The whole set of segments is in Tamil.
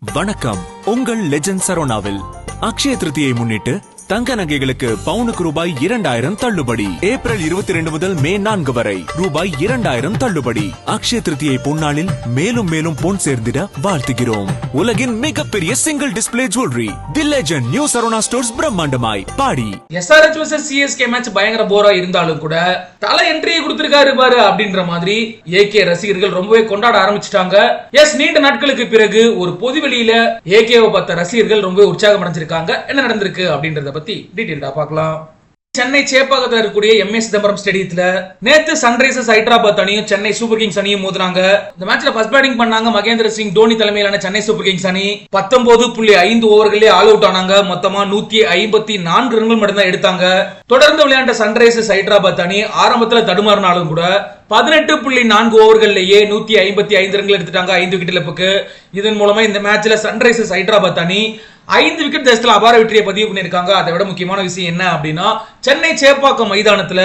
வணக்கம். உங்கள் லெஜண்ட் சரோனாவில் அக்ஷய திருதியை முன்னிட்டு தங்க நகைகளுக்கு பவுனுக்கு ரூபாய் இரண்டாயிரம் தள்ளுபடி. ஏப்ரல் இருபத்தி ரெண்டு முதல் மே நான்கு வரை ரூபாய் இரண்டாயிரம் தள்ளுபடி. அக்ஷய திருத்தியை பொன்னாளில் மேலும் மேலும் பொன் சேர்ந்திட வாழ்த்துகிறோம். உலகின் மிகப்பெரிய single display jewellery the legend new Saravana stores பிரம்மாண்டமாய் பாடி. எஸ்ஆர்எச் வர்சஸ் சிஎஸ்கே மேட்ச் பயங்கர போரா இருந்தாலும் கூட தலை என்ட்ரியை கொடுத்திருக்காரு பாரு அப்படின்ற மாதிரி ஏகே ரசிகர்கள் ரொம்பவே கொண்டாட ஆரம்பிச்சிட்டாங்க. எஸ் நீண்ட நாட்களுக்கு பிறகு ஒரு பொது வெளியில ஏகேவை பார்த்த ரசிகர்கள் ரொம்பவே உற்சாகம் அடைஞ்சிருக்காங்க. என்ன நடந்திருக்கு அப்படின்றத பத்தி டீட்டெயில்டா பார்க்கலாம். சென்னை சேப்பாக்கத்தில் இருக்கக்கூடிய எம் ஏ சிதம்பரம் ஸ்டேடியத்தில் நேத்து சன்ரைசர்ஸ் ஹைதராபாத் அணியும் சென்னை சூப்பர் கிங்ஸ் அணியும் மோதினாங்க. இந்த மேட்ச்ல ஃபர்ஸ்ட் பேட்டிங் பண்ணாங்க மகேந்திர சிங் தோனி தலைமையிலான சென்னை சூப்பர் கிங்ஸ் அணி. பத்தொன்பது புள்ளி ஐந்து ஓவர்களே ஆல் அவுட் ஆனாங்க. மொத்தமா நூத்தி ஐம்பத்தி நான்கு ரன்கள் மட்டும்தான் எடுத்தாங்க. தொடர்ந்து விளையாண்ட சன்ரைசர்ஸ் ஹைதராபாத் அணி ஆரம்பத்தில் தடுமாறினாலும் கூட பதினெட்டு புள்ளி நான்கு ஓவர்கள்லயே நூத்தி ஐம்பத்தி ஐந்து ரன்கள் எடுத்துட்டாங்க ஐந்து விக்கெட் இழப்புக்கு. இதன் மூலமா இந்த மேட்ச்ல சன்ரைசர்ஸ் ஹைதராபாத் அணி ஐந்து விக்கெட் தேசத்தில் அபார வெற்றியை பதிவு பண்ணியிருக்காங்க. அதை விட முக்கியமான விஷயம் என்ன அப்படின்னா சென்னை சேப்பாக்கம் மைதானத்துல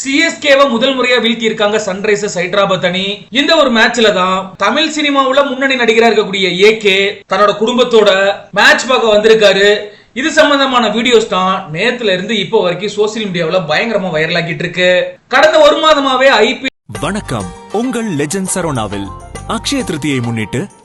சிஎஸ்கேவை முதல் முறையா வீழ்த்தி இருக்காங்க சன்ரைசர்ஸ் ஹைதராபாத் அணி. இந்த ஒரு மேட்ச்ல தான் தமிழ் சினிமாவுல முன்னணி நடிகரா இருக்கக்கூடிய ஏகே தன்னோட குடும்பத்தோட மேட்ச் பார்க்க வந்திருக்காரு. இது சம்பந்தமான வீடியோஸ் தான் நேத்துல இருந்து இப்போ வரைக்கும் சோசியல் மீடியாவுல பயங்கரமா வைரல் ஆகிட்டு இருக்கு. கடந்த ஒரு மாதமாவே ஐபி வணக்கம். உங்கள் லெஜண்ட் சரோனாவில் அக்ஷய திருதியை முன்னிட்டு